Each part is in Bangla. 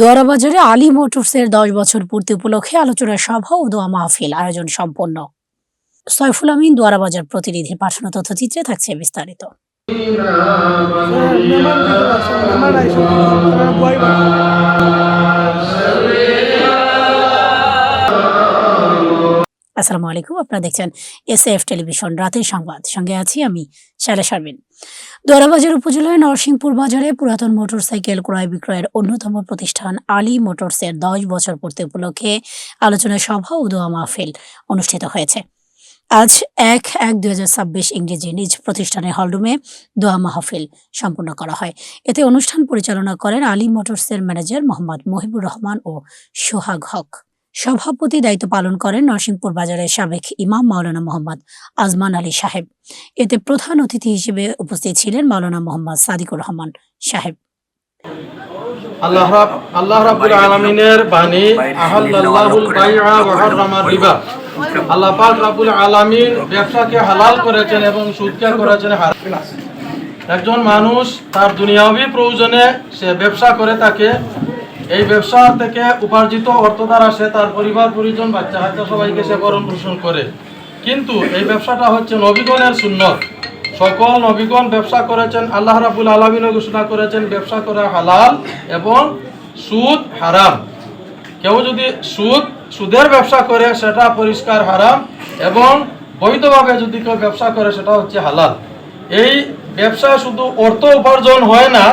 দোয়ারাবাজারে আলী মোটরসের দশ বছর পূর্তি উপলক্ষে আলোচনা সভা ও দোয়া মাহফিল আয়োজন সম্পন্ন। সয়ফুল আমিন দোয়ারাবাজার প্রতিনিধির পাঠানো তথ্যচিত্রে থাকছে বিস্তারিত। আসসালামু আলাইকুম। আপনারা দেখছেন এস এফ টেলিভিশন, রাতের সংবাদ। সঙ্গে আছি আমি শায়লা শারমিন। দোয়ারাবাজার উপজেলার নরসিংপুর বাজারে পুরাতন মোটরসাইকেল ক্রয় বিক্রয়ের অন্যতম প্রতিষ্ঠান আলী মোটরসের দশ বছর পূর্তি উপলক্ষে আলোচনা সভা ও দোয়া মাহফিল অনুষ্ঠিত হয়েছে। আজ এক এক দুই হাজার ছাব্বিশ ইংরেজি নিজ প্রতিষ্ঠানের হলরুমে দোয়া মাহফিল সম্পন্ন করা হয়। এতে অনুষ্ঠান পরিচালনা করেন আলী মোটরসের ম্যানেজার মোহাম্মদ মহিবুর রহমান ও সোহাগ হক। সভাপতি দায়িত্ব পালন করেন নরসিংপুর বাজারের সাবেক ইমাম মাওলানা মোহাম্মদ আজমান আলী সাহেব। এতে প্রধান অতিথি হিসেবে উপস্থিত ছিলেন মাওলানা মোহাম্মদ সাদিকুর রহমান সাহেব। আল্লাহ আল্লাহ ব্যবসাকে হালাল করেছেন এবং সুদকে করেছেন একজন মানুষ তার দুনিয়াবী প্রয়োজনে সে ব্যবসা করে থাকে এই ব্যবসা থেকে উপার্জিত অর্থ দ্বারা সে তার পরিবার, পরিজন, বাচ্চা কাচ্চা সবাইকে সে ভরণ পোষণ করে। কিন্তু এই ব্যবসাটা হচ্ছে নবীগণের সুন্নত। সকল নবীগণ ব্যবসা করেছেন, আল্লাহ রাবুল আলমিন ঘোষণা করেছেন, ব্যবসা করা হালাল এবং সুদ হারাম। কেউ যদি সুদ, সুদের ব্যবসা করে, সেটা পরিষ্কার হারাম এবং বৈধভাবে যদি কেউ ব্যবসা করে, সেটা হচ্ছে হালাল। এই ব্যবসা শুধু অর্থ উপার্জন হয় না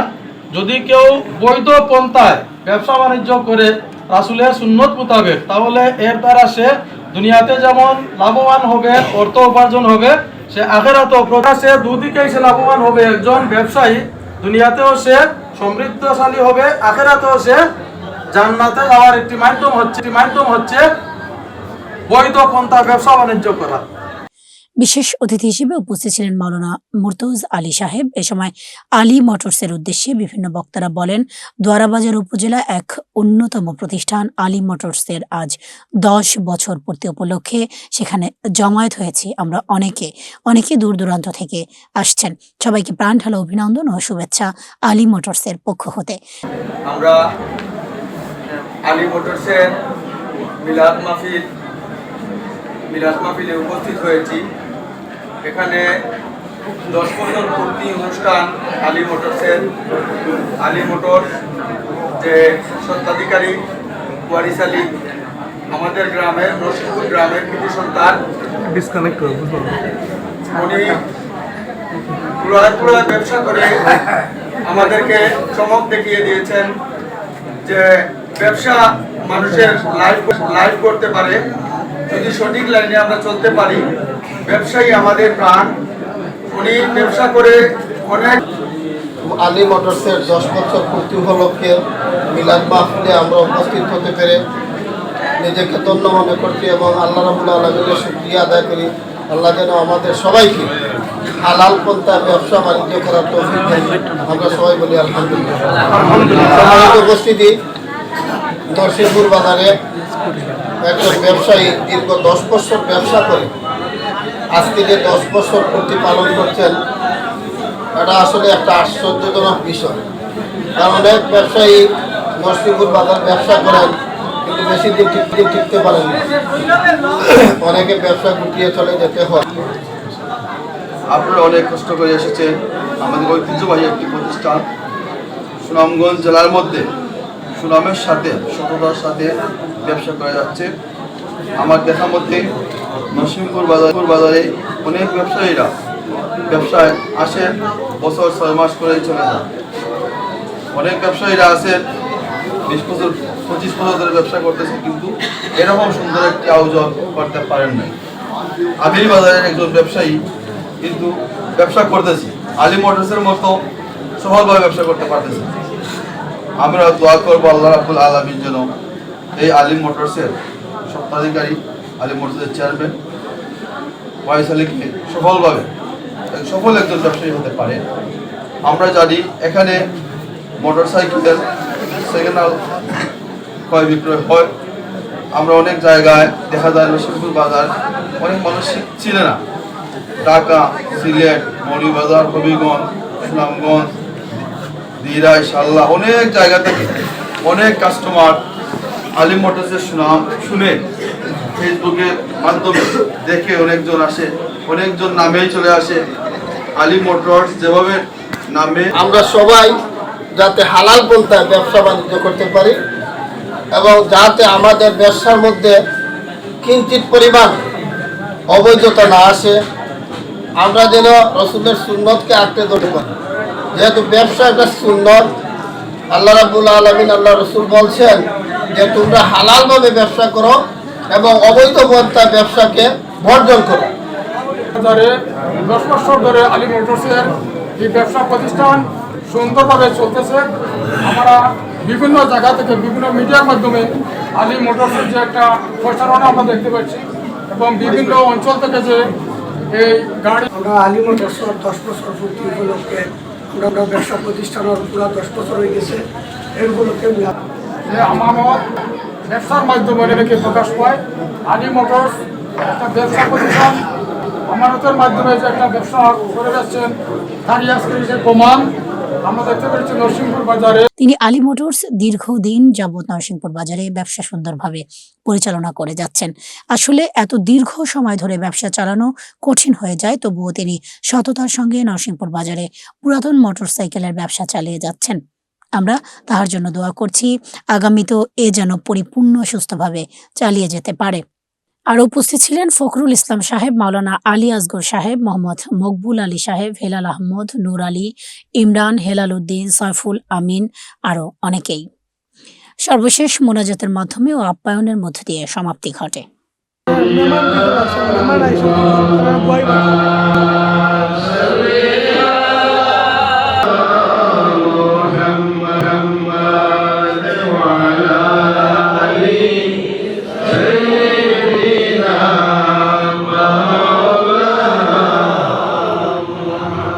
যদি কেউ বৈধ পন্থায় ব্যবসা বাণিজ্য করে রাসুলের সুন্নত মোতাবেক, তাহলে এর দ্বারা সে দুনিয়াতে যেমন লাভবান হবে, অর্থ উপার্জন হবে, সে আখেরাতেও প্রকাশে দুদিকেই সে লাভবান হবে। একজন ব্যবসায়ী দুনিয়াতেও সে সমৃদ্ধশালী হবে, আখেরাতেও সে জান্নাতে যাওয়ার একটি মাধ্যম হচ্ছে একটি মাধ্যম হচ্ছে বৈধ পন্থা ব্যবসা বাণিজ্য করা। বিশেষ অতিথি হিসেবে উপস্থিত ছিলেন মাওলানা মুরতৌজ আলী সাহেব। এ সময় আলী মোটরসের উদ্দেশ্যে বিভিন্ন বক্তারা বলেন, দোয়ারাবাজার উপজেলা এক অন্যতম প্রতিষ্ঠান। আলী মোটরসের আজ দশ বছর পূর্তি উপলক্ষে সেখানে জমায়েত হয়েছে। আমরা অনেকে অনেকে দূর দূরান্ত থেকে আসছেন। সবাইকে প্রাণ ঢালা অভিনন্দন ও শুভেচ্ছা আলী মোটরসের পক্ষ হতে। আমরা আলী মোটরসের মিলাদ মাহফিল, মিলাদ মাহফিলে উপস্থিত হয়েছি। এখানে দশ বছর পূর্তি অনুষ্ঠান আলী মোটরসের আলী মোটরস যে স্বত্বাধিকারী ওয়ারিস আলী আমাদের গ্রামের নরসিংপুর গ্রামের কৃতি সন্তান। ডিসকানেক্ট উনি পুরায় পুরায় ব্যবসা করে আমাদেরকে চমক দেখিয়ে দিয়েছেন যে ব্যবসা মানুষের লাইফ লাইফ করতে পারে। যদি সঠিক লাইনে আমরা চলতে পারি ব্যবসায়ী আমাদের প্রাণ। উনি ব্যবসা করে অনেক আলী মোটরসের দশ বছর পূর্তি উপলক্ষে মিলাদ মাহফিলে আমরা উপস্থিত হতে পেরে নিজেকে ধন্য মনে করছি এবং আল্লাহ রবুল্লা আলমীর শুক্রিয়া আদায় করি। আল্লাহ যেন আমাদের সবাইকে হালাল পন্থায় ব্যবসা বাণিজ্য করার তৌফিক দেন। আমরা সবাই বলি আলহামদুলিল্লাহ। উপস্থিতি নরসিংপুর বাজারে একজন ব্যবসায়ী দীর্ঘ দশ বছর ব্যবসা করে। আজকে যে দশ বছর প্রতিপালন করছেন, এটা আসলে একটা আশ্চর্যজনক বিষয়। কারণ অনেক ব্যবসায়ী নরসিংপুর বাজার ব্যবসা করেন, কিন্তু বেশি দিন টিকতে টিকতে পারেন না। অনেকে ব্যবসা গুটিয়ে চলে যেতে হয়। আপনারা অনেক কষ্ট করে এসেছেন আমাদের ঐতিহ্যবাহী একটি প্রতিষ্ঠান, সুনামগঞ্জ জেলার মধ্যে সুনামের সাথে, সততার সাথে ব্যবসা করা যাচ্ছে। আমার দেখা মধ্যে নরসিংপুর বাজার বাজারে অনেক ব্যবসায়ীরা, ব্যবসায় আসেন বছর ছয় মাস করেই চলে যান অনেক ব্যবসায়ীরা আছেন বিশ বছর, পঁচিশ বছর ধরে ব্যবসা করতেছে, কিন্তু এরকম সুন্দর একটি আয়োজন করতে পারেন নাই। আমির বাজারের একজন ব্যবসায়ী কিন্তু ব্যবসা করতেছি, আলী মোটরসের মতো সফলভাবে ব্যবসা করতে পারতেছি। আমরা দোয়া করব আল্লাহ রাবুল আলমীর জন্য এই আলিম মোটরসের সত্ত্বাধিকারী আলিম মোটরসের চেয়ারম্যান ওয়াইস আলীকে সফলভাবে, সফল একজন ব্যবসায়ী হতে পারে। আমরা জানি এখানে মোটর সাইকেলের সেকেন্ড হ্যান্ড ক্রয় বিক্রয় হয়। আমরা অনেক জায়গায় দেখা যায় নরসিংপুর বাজার, অনেক মানুষ চিনে না। ঢাকা, সিলেট, মৌলভীবাজার, হবিগঞ্জ, সুনামগঞ্জ দিরাই সাল্লা, অনেক জায়গা থেকে অনেক কাস্টমার আলিম মোটরসের নাম শুনে ফেসবুকের মাধ্যমে দেখে অনেকজন আসে, অনেকজন নামেই চলে আসে। আলী মোটরস যেভাবে নামে, আমরা সবাই যাতে হালাল পন্থায় ব্যবসা বাণিজ্য করতে পারি এবং যাতে আমাদের ব্যবসার মধ্যে কিঞ্চিত পরিমাণ অবৈধতা না আসে, আমরা যেন রসুলের সুন্নতকে আঁকড়ে ধরতে পারি। যেহেতু ব্যবসা একটা সুন্নত, আল্লাহ রাবুল আলমিন, আল্লাহ রসুল বলছেন যে তোমরা হালালভাবে ব্যবসা করো এবং অবৈধ পন্থায় ব্যবসাকে বর্জন করো। ধরে দশ বছর ধরে আলী মোটরসের এই ব্যবসা প্রতিষ্ঠান সুন্দরভাবে চলতেছে আমরা বিভিন্ন জায়গা থেকে বিভিন্ন মিডিয়ার মাধ্যমে আলী মোটরসের যে একটা প্রচারণা আমরা দেখতে পাচ্ছি এবং বিভিন্ন অঞ্চল থেকে যে এই গাড়ি আমরা আলী মোটরসর দশ বছর পূর্তি উপলক্ষে আমরা ব্যবসা প্রতিষ্ঠানের পুরো দশ বছর হয়ে গেছে। এর উপলক্ষে যে আমানত ব্যবসার মাধ্যমে এটাকে প্রকাশ পায়। আলী মোটরস একটা ব্যবসা প্রতিষ্ঠান, আমানতের মাধ্যমে যে একটা ব্যবসা করে যাচ্ছেন, তারই আজকে যে প্রমাণ তিনি আলী মোটরস দীর্ঘদিন যাবৎ নরসিংপুর বাজারে ব্যবসা সুন্দরভাবে পরিচালনা করে যাচ্ছেন। আসলে এত দীর্ঘ সময় ধরে ব্যবসা চালানো কঠিন হয়ে যায়, তবুও তিনি সততার সঙ্গে নরসিংপুর বাজারে পুরাতন মোটরসাইকেলের ব্যবসা চালিয়ে যাচ্ছেন। আমরা তাহার জন্য দোয়া করছি আগামীতেও এ যেন পরিপূর্ণ সুস্থভাবে চালিয়ে যেতে পারে। আর উপস্থিত ছিলেন ফখরুল ইসলাম সাহেব, মাওলানা আলী আসগর সাহেব, মোহাম্মদ মকবুল আলী সাহেব, হেলাল আহমদ, নূর আলী, ইমরান, হেলাল উদ্দিন সয়ফুল আমিন, আরও অনেকেই। সর্বশেষ মোনাজাতের মাধ্যমে ও আপ্যায়নের মধ্য দিয়ে সমাপ্তি ঘটে।